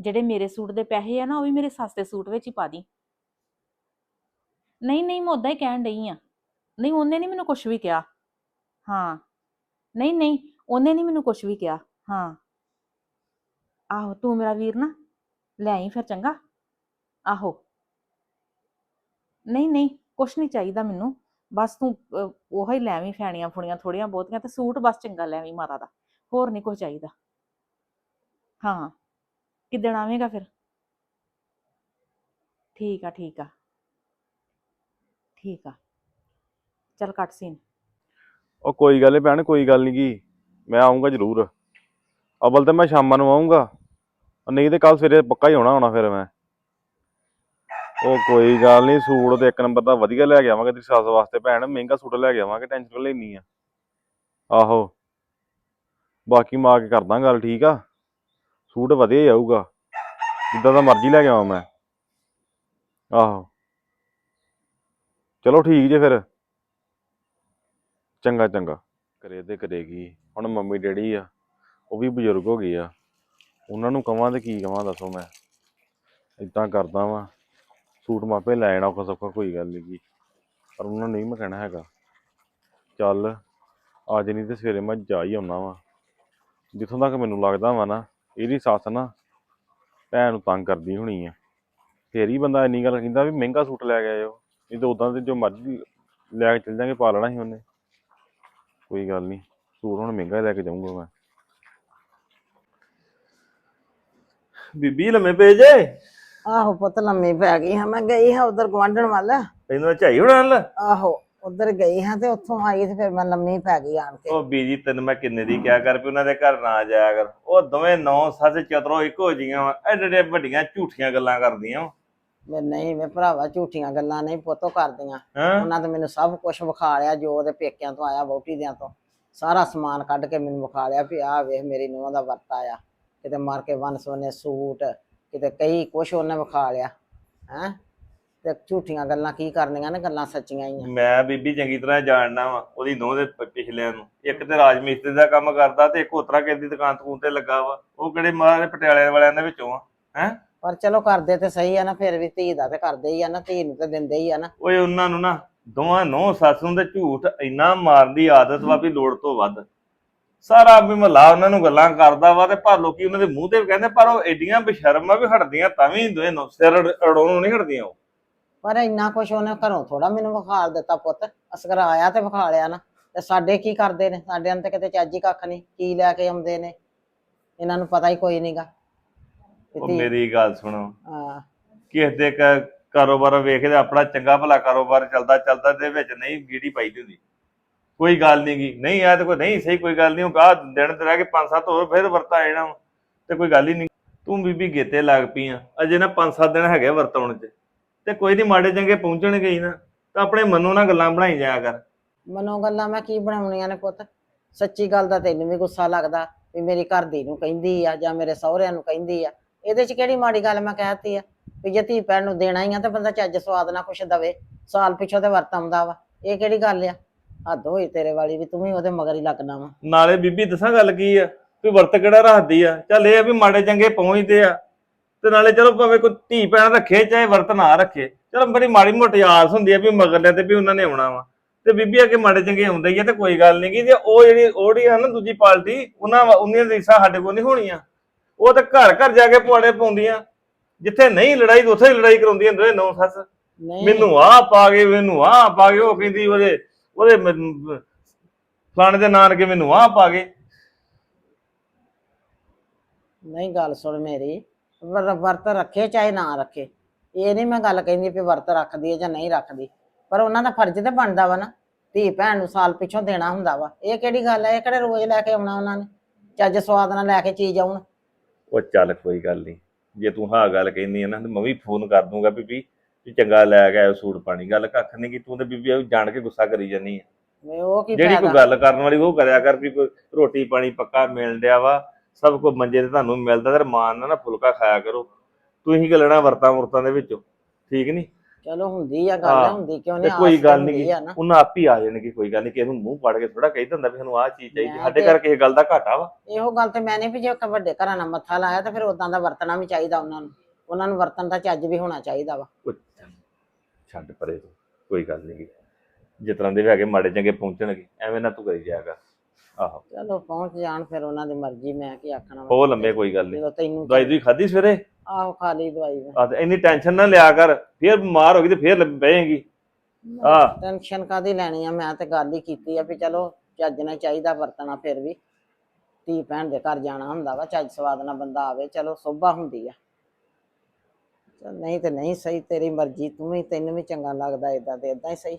ਜਿਹੜੇ ਮੇਰੇ ਸੂਟ ਦੇ ਪੈਸੇ ਆ ਨਾ, ਉਹ ਵੀ ਮੇਰੇ ਸੱਸ ਦੇ ਸੂਟ ਵਿੱਚ ਹੀ ਪਾ ਦੀ। ਨਹੀਂ ਨਹੀਂ, ਮੈਂ ਉਦਾਂ ਹੀ ਕਹਿਣ ਡਈ ਆ। ਨਹੀਂ, ਉਹਨੇ ਨਹੀਂ ਮੈਨੂੰ ਕੁਝ ਵੀ ਕਿਹਾ। ਹਾਂ। ਨਹੀਂ ਨਹੀਂ, ਉਹਨੇ ਨਹੀਂ ਮੈਨੂੰ ਕੁਝ ਵੀ ਕਿਹਾ। ਹਾਂ। ਆਹੋ, ਤੂੰ ਮੇਰਾ ਵੀਰ ਨਾ, ਲੈ ਆਈ ਫਿਰ ਚੰਗਾ। ਆਹੋ। ਨਹੀਂ ਨਹੀਂ, ਕੁਛ ਨਹੀਂ ਚਾਹੀਦਾ ਮੈਨੂੰ। ਬਸ ਤੂੰ ਉਹ ਹੀ ਲੈ ਆਵੀਂ ਫੈਣੀਆਂ ਫੁਣੀਆਂ ਥੋੜੀਆਂ ਬਹੁਤੀਆਂ ਤੇ ਸੂਟ ਬਸ ਚੰਗਾ ਲੈ ਆਵੀਂ ਮਾਤਾ ਦਾ। ਹੋਰ ਨਹੀਂ ਕੁਛ ਚਾਹੀਦਾ। ਹਾਂ। ਕਿੱਦਣ ਆਵੇਂਗਾ ਫਿਰ? ਠੀਕ ਆ ਠੀਕ ਆ। ਠੀਕ ਆ। ਚੱਲ ਕੱਟ ਸੀਨ ਉਹ ਕੋਈ ਗੱਲ ਨਹੀਂ ਭੈਣ, ਕੋਈ ਗੱਲ ਨਹੀਂ ਗੀ। ਮੈਂ ਆਉਂਗਾ ਜ਼ਰੂਰ। ਅਵਲ ਤੇ ਮੈਂ ਸ਼ਾਮਾਂ ਨੂੰ ਆਉਂਗਾ ਨਹੀਂ ਤੇ ਕੱਲ ਸਵੇਰੇ ਪੱਕਾ ਹੀ ਆਉਣਾ ਹੋਣਾ ਫਿਰ ਮੈਂ। ਉਹ ਕੋਈ ਗੱਲ ਨਹੀਂ ਸੂਟ ਤੇ ਇੱਕ ਨੰਬਰ ਦਾ ਵਧੀਆ ਲੈ ਕੇ ਆਵਾਂਗੇ ਤੇਰੀ ਸੱਸ ਵਾਸਤੇ ਭੈਣ। ਮਹਿੰਗਾ ਸੂਟ ਲੈ ਕੇ ਆਵਾਂਗੇ, ਟੈਨਸ਼ਨ ਲੈਣੀ ਆ। ਆਹੋ। ਬਾਕੀ ਮੈਂ ਕੇ ਕਰਦਾ ਗੱਲ, ਠੀਕ ਆ? ਸੂਟ ਵਧੀਆ ਹੀ ਆਊਗਾ। ਜਿੱਦਾਂ ਦਾ ਮਰਜ਼ੀ ਲੈ ਕੇ ਆਵਾਂ ਮੈਂ। ਆਹੋ। ਚਲੋ ਠੀਕ ਜੇ ਫਿਰ। ਚੰਗਾ ਚੰਗਾ। ਕਰੇ ਤੇ ਕਰੇਗੀ। ਹੁਣ ਮੰਮੀ ਡੈਡੀ ਆ, ਉਹ ਵੀ ਬਜ਼ੁਰਗ ਹੋ ਗਏ ਆ। ਉਹਨਾਂ ਨੂੰ ਕਵਾਂ ਤੇ ਕੀ ਕਵਾਂ ਦੱਸੋ ਮੈਂ। ਇਦਾਂ ਕਰਦਾ ਵਾਂ। ਸੂਟ ਮਾਪੇ ਲੈ ਆਣਾ ਔਖਾ ਸੌਖਾ ਕੋਈ ਗੱਲ ਨਹੀਂ ਗੀ ਪਰ ਉਹਨਾਂ ਨੂੰ ਨਹੀਂ ਮੈਂ ਕਹਿਣਾ ਹੈਗਾ। ਚੱਲ, ਅੱਜ ਨਹੀਂ ਤੇ ਸਵੇਰੇ ਮੈਂ ਜਾ ਹੀ ਆਉਣਾ ਵਾਂ। ਜਿੱਥੋਂ ਤੱਕ ਮੈਨੂੰ ਲੱਗਦਾ ਵਾ ਨਾ ਇਹਦੀ ਸੱਸ ਨਾ ਭੈਣ ਨੂੰ ਤੰਗ ਕਰਦੀ ਹੋਣੀ ਆ। ਫੇਰ ਹੀ ਬੰਦਾ ਇੰਨੀ ਗੱਲ ਕਹਿੰਦਾ ਵੀ ਮਹਿੰਗਾ ਸੂਟ ਲੈ ਕੇ ਆਇਓ। ਨਹੀਂ ਤਾਂ ਉਦਾਂ ਤੇ ਜੋ ਮਰਜ਼ੀ ਲੈ ਕੇ ਚੱਲ ਜਾਂਗੇ ਪਾ ਲੈਣਾ ਸੀ ਉਹਨੇ। ਕੋਈ ਗੱਲ ਨਹੀਂ ਸੂਟ ਹੁਣ ਮਹਿੰਗਾ ਹੀ ਲੈ ਕੇ ਜਾਊਂਗਾ ਮੈਂ। ਬੀਬੀ ਲੰਮੇ ਪਏ ਜੇ? ਆਹੋ ਪੁੱਤ ਲੰਮੀ ਪੈ ਗਈ ਹਾਂ ਮੈਂ ਗਈ ਹਾਂ ਉਧਰ ਗਵਾਂਢਣ ਵੱਲ। ਤੈਨੂੰ ਝਾਈ ਹੋਣਾ ਨਾਲ। ਆਹੋ। ਉਧਰ ਗਈ ਹਾਂ ਤੇ ਉੱਥੋਂ ਆਈ ਤੇ ਫਿਰ ਮੈਂ ਲੰਮੀ ਪੈ ਗਈ ਆਣ ਕੇ। ਉਹ ਬੀਜੀ ਤੈਨੂੰ ਮੈਂ ਕਿੰਨੇ ਦੀ ਕਿਹਾ ਕਰ ਵੀ ਉਹਨਾਂ ਦੇ ਘਰ ਨਾ ਜਾਇਆ ਕਰ। ਉਹ ਦੋਵੇਂ ਨੌ ਸੱਸ ਚਤਰੋ ਇੱਕੋ ਜੀਆਂ ਵਾ। ਐਡੇ ਐਡੇ ਵੱਡੀਆਂ ਝੂਠੀਆਂ ਗੱਲਾਂ ਕਰਦੀਆਂ ਵਾ। ਮੈਂ ਨਹੀਂ ਮੈਂ ਭਰਾਵਾ ਝੂਠੀਆਂ ਗੱਲਾਂ ਨਹੀਂ ਪੁੱਤੋ ਕਰਦੀਆਂ। ਹਾਂ? ਉਹਨਾਂ ਤੇ ਮੈਨੂੰ ਸਭ ਕੁਝ ਵਿਖਾ ਲਿਆ ਜੋ ਉਹਦੇ ਪੇਕਿਆਂ ਤੋਂ ਆਇਆ ਵਹੁਟੀ ਦਿਆਂ ਤੋਂ। ਸਾਰਾ ਸਮਾਨ ਕੱਢ ਕੇ ਮੈਨੂੰ ਵਿਖਾ ਲਿਆ ਵੀ ਆਹ ਵੇਖ ਮੇਰੀ ਨੂੰਹ ਦਾ ਵਰਤ ਆਇਆ। ਕਿਤੇ ਮਾਰ ਕੇ ਵਨ ਸੋਨੇ ਸੂਟ ਕਿਤੇ ਕਈ ਕੁਛ ਉਹਨੇ ਵਿਖਾ ਲਿਆ। ਹੈ? ਤੇ ਝੂਠੀਆਂ ਗੱਲਾਂ ਕੀ ਕਰਨੀਆਂ ਨੇ ਗੱਲਾਂ ਸੱਚੀਆਂ ਹੀ ਆ। ਮੈਂ ਬੀਬੀ ਚੰਗੀ ਤਰ੍ਹਾਂ ਜਾਣਦਾ ਵਾ ਉਹਦੀ ਨੋਹ ਦੇ ਪ- ਪਿਛਲਿਆਂ ਨੂੰ। ਇੱਕ ਤੇ ਰਾਜ ਮਿਸਤਰੀ ਦਾ ਕੰਮ ਕਰਦਾ ਤੇ ਇੱਕ ਉਤਰਾ ਕਿਸੇ ਦੀ ਦੁਕਾਨ ਤਕੂਨ ਤੇ ਲੱਗਾ ਵਾ। ਉਹ ਕਿਹੜੇ ਮਾਰੇ ਪਟਿਆਲੇ ਵਾਲਿਆਂ ਦੇ ਵਿੱਚੋਂ ਆ ਹੈ? ਪਰ ਚਲੋ ਕਰਦੇ ਤੇ ਸਹੀ ਆ ਨਾ ਫਿਰ ਵੀ ਧੀ ਦਾ ਤੇ ਕਰਦੇ ਹੀ ਆ ਨਾ ਧੀ ਨੂੰ ਤੇ ਦਿੰਦੇ ਹੀ ਆ ਨਾ। ਓਏ ਉਹਨਾਂ ਨੂੰ ਨਾ ਦੋਵਾਂ ਨੌ ਸੱਸ ਨੂੰ ਤੇ ਝੂਠ ਇੰਨਾ ਮਾਰਨ ਦੀ ਆਦਤ ਵਾ ਵੀ ਲੋੜ ਤੋਂ ਵੱਧ। ਸਾਰਾ ਵੀ ਮਹੱਲਾ ਉਹਨਾਂ ਨੂੰ ਗੱਲਾਂ ਕਰਦਾ ਵਾ ਤੇ ਪਰ ਲੋਕੀ ਉਹਨਾਂ ਦੇ ਮੂੰਹ ਤੇ ਵੀ ਕਹਿੰਦੇ ਪਰ ਉਹ ਐਡੀਆਂ ਬਸ਼ਰਮ ਆ ਵੀ ਹਟਦੀਆਂ ਤਾਂ ਵੀ ਦੋਏ ਨੌ ਸਿਰ ਅੜੋਂ ਨਹੀਂ ਹਟਦੀਆਂ ਉਹ। ਪਰ ਇੰਨਾ ਕੁਛ ਉਹਨੇ ਘਰੋਂ ਥੋੜਾ ਮੈਨੂੰ ਵਿਖਾਲ ਦਿੱਤਾ ਪੁੱਤ। ਅਸਕਰ ਆਇਆ ਤੇ ਵਿਖਾ ਲਿਆ ਨਾ। ਤੇ ਸਾਡੇ ਕੀ ਕਰਦੇ ਨੇ? ਸਾਡੇ ਅੰਤ ਕਿਤੇ ਚੱਜ ਕੱਖ ਨਹੀਂ। ਕੀ ਲੈ ਕੇ ਆਉਂਦੇ ਨੇ? ਇਹਨਾਂ ਨੂੰ ਪਤਾ ਹੀ ਕੋਈ ਨਹੀਂਗਾ ਉਹ ਮੇਰੀ ਗੱਲ ਸੁਣੋ। ਹਾਂ। ਕਿਸੇ ਦੇ ਕਾਰੋਬਾਰ ਵੇਖਦੇ ਆਪਣਾ ਚੰਗਾ ਭਲਾ ਕਾਰੋਬਾਰ ਚੱਲਦਾ ਚੱਲਦਾ ਦੇ ਵਿੱਚ ਨਹੀਂ ਗੀੜੀ ਪਾਈ ਦੀ ਹੁੰਦੀ। ਕੋਈ ਗੱਲ ਨਹੀਂ ਗੀ। ਨਹੀਂ ਆ ਤੇ ਕੋਈ ਨਹੀਂ ਸਹੀ ਕੋਈ ਗੱਲ ਨਹੀਂ। ਉਹ ਆ ਦਿਨ ਤੇ ਰਹਿ ਕੇ ਪੰਜ ਸੱਤ ਹੋਰ ਫਿਰ ਵਰਤਾ ਜਾਣਾ ਤੇ ਕੋਈ ਗੱਲ ਹੀ ਨਹੀਂ। ਤੂੰ ਬੀਬੀ ਗੇਤੇ ਲੱਗ ਪਈ ਆ। ਅਜੇ ਨਾ ਪੰਜ ਸੱਤ ਦਿਨ ਹੈਗੇ ਵਰਤਾਉਣ ਚ। ਤੇ ਕੋਈ ਨਹੀਂ ਮਾੜੇ ਚੰਗੇ ਪਹੁੰਚਣਗੇ ਹੀ ਨਾ ਤਾਂ ਆਪਣੇ ਮਨੋਂ ਨਾਲ ਗੱਲਾਂ ਬਣਾਈ ਜਾਇਆ ਕਰ। ਮਨੋਂ ਗੱਲਾਂ ਮੈਂ ਕੀ ਬਣਾਉਣੀਆਂ ਨੇ ਪੁੱਤ? ਸੱਚੀ ਗੱਲ ਦਾ ਤੈਨੂੰ ਵੀ ਗੁੱਸਾ ਲੱਗਦਾ ਵੀ ਮੇਰੀ ਘਰ ਦੀ ਨੂੰ ਕਹਿੰਦੀ ਆ ਜਾਂ ਮੇਰੇ ਸਹੁਰਿਆਂ ਨੂੰ ਕਹਿੰਦੀ ਆ। ਇਹਦੇ 'ਚ ਕਿਹੜੀ ਮਾੜੀ ਗੱਲ ਮੈਂ ਕਹਿਤੀ ਆ? ਵੀ ਜੇ ਧੀ ਭੈਣ ਨੂੰ ਦੇਣਾ ਹੀ ਆ ਤਾਂ ਬੰਦਾ ਚੱਜ ਸਵਾਦ ਨਾਲ ਕੁਛ ਦਵੇ। ਸਾਲ ਪਿੱਛੋਂ ਤੇ ਵਰਤ ਆਉਂਦਾ ਵਾ। ਇਹ ਕਿਹੜੀ ਗੱਲ ਆ? ਹੱਦ ਹੋਈ ਤੇਰੇ ਵਾਲੀ ਵੀ ਤੂੰ ਵੀ ਉਹਦੇ ਮਗਰ ਹੀ ਲੱਗਣਾ ਵਾ। ਨਾਲੇ ਬੀਬੀ ਦੱਸਾਂ ਗੱਲ ਕੀ ਆ? ਵੀ ਵਰਤ ਕਿਹੜਾ ਰੱਖਦੀ ਆ? ਚੱਲ ਇਹ ਆ ਵੀ ਮਾੜੇ ਚੰਗੇ ਪਹੁੰਚਦੇ ਆ। ਤੇ ਨਾਲੇ ਚਲੋ ਭਾਵੇਂ ਕੋਈ ਧੀ ਭੈਣ ਰੱਖੇ ਚਾਹੇ ਵਰਤ ਨਾ ਰੱਖੇ ਚਲੋ ਬੜੀ ਮਾੜੀ ਮੋਟੀ ਆਸ ਹੁੰਦੀ ਆ ਵੀ ਮਗਰਲੇ ਤੇ ਵੀ ਉਹਨਾਂ ਨੇ ਆਉਣਾ ਵਾ। ਤੇ ਬੀਬੀ ਅੱਗੇ ਮਾੜੇ ਚੰਗੇ ਆਉਂਦੇ ਹੀ ਆ ਤੇ ਕੋਈ ਗੱਲ ਨਹੀਂ ਗੀ ਜੇ ਉਹ ਜਿਹੜੀ ਉਹੜੀ ਆ ਨਾ ਦੂਜੀ ਪਾਰਟੀ ਉਹਨਾਂ ਵਾ- ਉਹਨੀਆਂ ਰੀਸਾਂ ਸਾਡੇ ਕੋਲ ਨਹੀਂ ਹੋਣੀਆਂ। ਉਹ ਤਾਂ ਘਰ ਘਰ ਜਾ ਕੇ ਪੁਆੜੇ ਪਾਉਂਦੀਆਂ ਜਿੱਥੇ ਨਹੀਂ ਲੜਾਈ ਉੱਥੇ ਹੀ ਲੜਾਈ ਕਰਾਉਂਦੀਆਂ ਦੋਵੇਂ ਨੌ ਸੱਸ। ਮੈਨੂੰ ਆਹ ਪਾ ਗਏ ਮੈਨੂੰ ਆਹ ਪਾ ਗਏ ਉਹ ਕਹਿੰਦੀ ਉਹਦੇ ਉਹਦੇ ਫਲਾਣੇ ਦੇ ਨਾਨਕੇ ਮੈਨੂੰ ਆਹ ਪਾ ਗਏ ਨਹੀਂ ਗੱਲ ਸੁਣ ਮੇਰੀ। ਵਰ- ਵਰਤ ਰੱਖੇ ਚਾਹੇ ਨਾ ਰੱਖੇ। ਇਹ ਨਹੀਂ ਮੈਂ ਗੱਲ ਕਹਿੰਦੀ ਵੀ ਵਰਤ ਰੱਖਦੀ ਹੈ ਜਾਂ ਨਹੀਂ ਰੱਖਦੀ। ਪਰ ਉਹਨਾਂ ਦਾ ਫਰਜ਼ ਤੇ ਬਣਦਾ ਵਾ ਨਾ। ਧੀ ਭੈਣ ਨੂੰ ਸਾਲ ਪਿੱਛੋਂ ਦੇਣਾ ਹੁੰਦਾ ਵਾ। ਇਹ ਕਿਹੜੀ ਗੱਲ ਹੈ? ਇਹ ਕਿਹੜੇ ਰੋਜ਼ ਲੈ ਕੇ ਆਉਣਾ ਉਹਨਾਂ ਨੇ? ਚੱਜ ਸਵਾਦ ਨਾਲ ਲੈ ਕੇ ਚੀਜ਼ ਆਉਣ। ਉਹ ਚੱਲ ਕੋਈ ਗੱਲ ਨਹੀਂ। ਜੇ ਤੂੰ ਹਾਂ ਗੱਲ ਕਹਿੰਦੀ ਹੈ ਨਾ ਤੇ ਮੈਂ ਵੀ ਫੋਨ ਕਰ ਦੂੰਗਾ ਬੀਬੀ ਵੀ ਚੰਗਾ ਲੈ ਕੇ ਆਇਓ ਸੂਟ ਪਾਣੀ। ਗੱਲ ਕੱਖ ਨਹੀਂ ਕਿ ਤੂੰ ਤੇ ਬੀਬੀ ਉਹ ਜਾਣ ਕੇ ਗੁੱਸਾ ਕਰੀ ਜਾਨੀ ਹੈ। ਵੀ ਉਹ ਕੀ ਜਿਹੜੀ ਕੋਈ ਫਾਇਦਾ? ਗੱਲ ਕਰਨ ਵਾਲੀ ਉਹ ਕਰਿਆ ਕਰ ਵੀ ਕੋਈ ਰੋਟੀ ਪਾਣੀ ਪੱਕਾ ਮਿਲ ਡਿਆ ਵਾ। ਸਭ ਕੁਝ ਮੰਜੇ ਤੇ ਤੁਹਾਨੂੰ ਮਿਲਦਾ ਤੇ ਮਾਨ ਨਾਲ ਨਾ ਫੁਲਕਾ ਖਾਇਆ ਕਰੋ। ਤੁਸੀਂ ਕਿ ਲੈਣਾ ਵਰਤਾਂ ਵਰਤਾਂ ਦੇ ਵਿੱਚੋਂ ਠੀਕ ਨਹੀਂ? ਚਲੋ ਹੁੰਦੀ ਆ ਗੱਲ ਹੁੰਦੀ ਕਿਉਂ ਨਹੀਂ? ਕੋਈ ਗੱਲ ਨਹੀਂ ਉਹਨਾਂ ਆਪ ਹੀ ਆ ਜਾਣਗੇ ਕੋਈ ਗੱਲ ਨਹੀਂ ਕਿਸੇ ਨੂੰ ਮੂੰਹ ਪਾੜ ਕੇ ਥੋੜਾ ਕਹਿ ਦਿੰਦਾ ਵੀ ਸਾਨੂੰ ਆਹ ਚੀਜ਼ ਚਾਹੀਦੀ ਸਾਡੇ ਘਰ ਕਿਸੇ ਗੱਲ ਦਾ ਘਾਟਾ ਵਾ। ਇਹੋ ਗੱਲ ਤੇ ਮੈਂ ਨਹੀਂ ਵੀ ਜੇ ਇੱਕ ਵੱਡੇ ਘਰਾਂ ਨਾਲ ਮੱਥਾ ਲਾਇਆ ਤਾਂ ਫਿਰ ਉਦਾਂ ਦਾ ਵਰਤਣਾ ਵੀ ਚਾਹੀਦਾ ਉਹਨਾਂ ਨੂੰ। ਉਹਨਾਂ ਨੂੰ ਵਰਤਨ ਦਾ ਚੱਜ ਵੀ ਹੋਣਾ ਚਾਹੀਦਾ ਵਾ। ਛੱਡ ਪਰੇ ਤੂੰ ਕੋਈ ਗੱਲ ਨਹੀਂ ਜਿਸ ਤਰ੍ਹਾਂ ਦੇ ਵੀ ਹੈਗੇ ਮਾੜੇ ਚੰਗੇ ਪਹੁੰਚਣਗੇ ਐਵੇਂ ਨਾ ਤੂੰ ਕਰੀ ਜਾਏਗਾ ਆਹੋ। ਚਲੋ ਪਹੁੰਚ ਜਾਣ ਫਿਰ ਉਹਨਾਂ ਦੀ ਮਰਜ਼ੀ ਮੈਂ ਕੀ ਆਖਣਾ ਵਾ। ਹੋ ਲੰਮੇ ਕੋਈ ਗੱਲ ਨਹੀਂ ਜਦੋਂ ਤੈਨੂੰ ਦਵਾਈ ਦੂਈ ਖਾਧੀ ਸਵੇਰੇ? ਆਹੋ ਖਾ ਲਈ ਦਵਾਈ ਮੈਂ। ਆ ਤੇ ਇੰਨੀ ਟੈਨਸ਼ਨ ਨਾ ਲਿਆ ਕਰ ਫੇਰ ਬਿਮਾਰ ਹੋ ਗਈ ਤੇ ਫੇਰ ਬਹੇਗੀ ਹਾਂ। ਟੈਨਸ਼ਨ ਕਾਦੀ ਲੈਣੀ ਆ? ਮੈਂ ਤੇ ਗੱਲ ਹੀ ਕੀਤੀ ਆ ਵੀ ਚਲੋ ਚੱਜ ਨਾਲ ਚਾਹੀਦਾ ਵਰਤਣਾ ਫਿਰ ਵੀ। ਧੀ ਭੈਣ ਦੇ ਘਰ ਜਾਣਾ ਹੁੰਦਾ ਵਾ ਚੱਜ ਸਵਾਦ ਨਾਲ ਬੰਦਾ ਆਵੇ ਚਲੋ ਸੋਭਾ ਹੁੰਦੀ ਆ। ਚੱਲ ਨਹੀਂ ਤੇ ਨਹੀਂ ਸਹੀ ਤੇਰੀ ਮਰਜ਼ੀ ਤੂੰ ਵੀ ਤੈਨੂੰ ਵੀ ਚੰਗਾ ਲੱਗਦਾ ਇਦਾਂ ਤੇ ਇਦਾਂ ਹੀ ਸਹੀ।